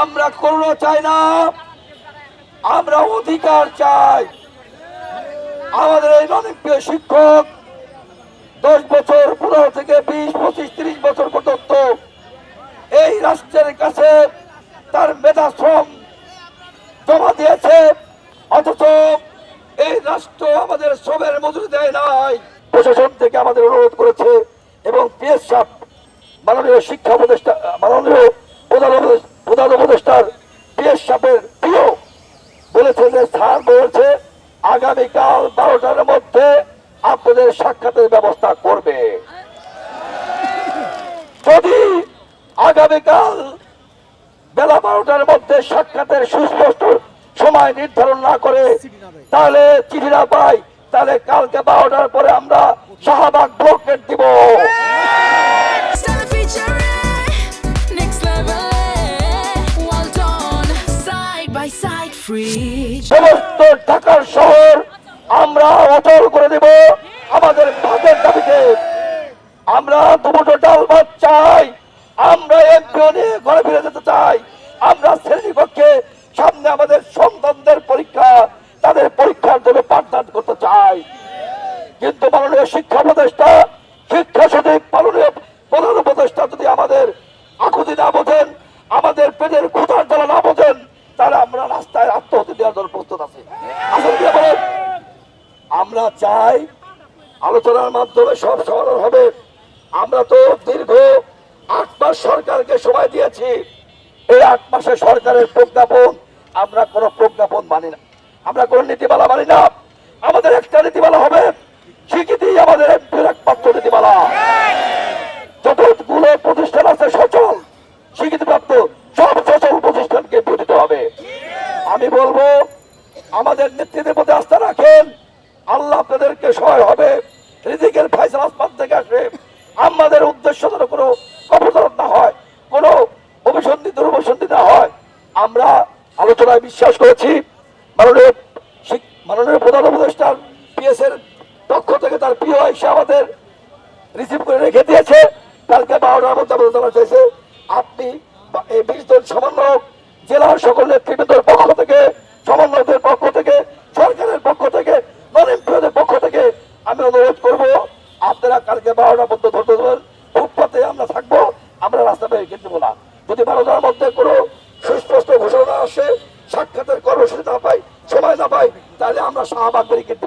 আমরা করুণা চাই না, আমরা অধিকার চাই। আমাদের এই জনপ্রিয় শিক্ষক দশ বছর, পনেরো থেকে বিশ, পঁচিশ, তিরিশ বছর পর্যন্ত এই রাষ্ট্রের কাছে তার মেধা শ্রম জমা দিয়েছে, অথচ এই রাষ্ট্র আমাদের শ্রমের মজুরি দেয় নাই। প্রশাসন থেকে আমাদের অনুরোধ করেছে এবং পিএস সাপ মাননীয় শিক্ষা উপদেষ্টা, মাননীয় প্রধান উপদেশ- প্রধান উপদেষ্টার পিএস সাপের প্রিয় স্যার বলেছে আগামীকাল বারোটার মধ্যে আপনাদের সাক্ষাতের ব্যবস্থা করবে। যদি আগামীকাল বেলা বারোটার মধ্যে সাক্ষাতের সুস্পষ্ট সময় নির্ধারণ না করে, তাহলে চিঠি না পাই, তাহলে কালকে বারোটার পরে আমরা শাহবাগ ব্লকেট দিব। সমস্ত ঢাকার শহর আমরা অচল করে দেব আমাদের ভাতের দাবিতে। আমরা দুটো ডাল ভাত চাই, আমরা ঘরে ফিরে যেতে চাই, আমরা শ্রেণীকক্ষে সামনে আমাদের সন্তানদের পরীক্ষা, তাদের পরীক্ষার জন্য পাঠদান করতে চাই। কিন্তু মাননীয় শিক্ষা উপদেষ্টা শিক্ষা সচিব, মাননীয় প্রধান উপদেষ্টা যদি আমাদের আকুতি না বোঝেন, আমাদের পেটের ক্ষুধার জ্বালা না বোঝেন, তাহলে আমরা রাস্তায় আত্মহত্যা দেওয়ার আমরা চাই। আলোচনার মাধ্যমে সব সমাধান হবে। আমরা তো দীর্ঘ আট মাস সরকারকে সময় দিয়েছি। এই আট মাসে সরকারের প্রজ্ঞাপন, আমরা কোনো প্রজ্ঞাপন মানি না। আমরা কোন নীতিমালা মানি না। আমাদের একটা নীতিমালা হবে। স্বীকৃতি আমাদের এমপির একমাত্র নীতিমালা। যতগুলো প্রতিষ্ঠান আছে সচল, স্বীকৃতিপ্রাপ্ত, সব সচল প্রতিষ্ঠানকে বিরোধিত হবে। আমি বলব, আমাদের নেতৃত্বের প্রতি আস্থা রাখেন। আল্লাহ আপনাদেরকে সহায় হবে, রিজিকের ফাইসাল আসমান থেকে আসবে। আমাদের উদ্দেশ্য যেন কোনো অপসারণ না হয়, কোনো অভিসন্ধি দুর্বসন্ধি না হয়। আমরা আলোচনায় বিশ্বাস করেছি, মাননীয় মাননীয় প্রধান উপদেষ্টার পিএস এর পক্ষ থেকে তার প্রিয় এসে আমাদের রিসিভ করে রেখে দিয়েছে। কালকে বারোটার মধ্যে আমাদের জানা চাইছে আপনি এই বিশ জন সমন্বয়ক, জেলার সকল নেতৃবৃন্দের পক্ষ থেকে সমন্বয়কদের পক্ষ থেকে সরকারের পক্ষ থেকে নন এমপিওদের পক্ষ থেকে আমি অনুরোধ করব, আপনারা কালকে বারোটা মধ্যে ধরতে দেবেন ফুটপাতে আমরা থাকব, আমরা রাস্তা বেরিয়ে কিনতে না। যদি বারোটার মধ্যে কোনো সুস্পষ্ট ঘোষণা আসে, সাক্ষাতের কর্মসূচি না পাই, সময় না পাই, তাহলে আমরা শাহবাগ বেরিয়ে কিনতে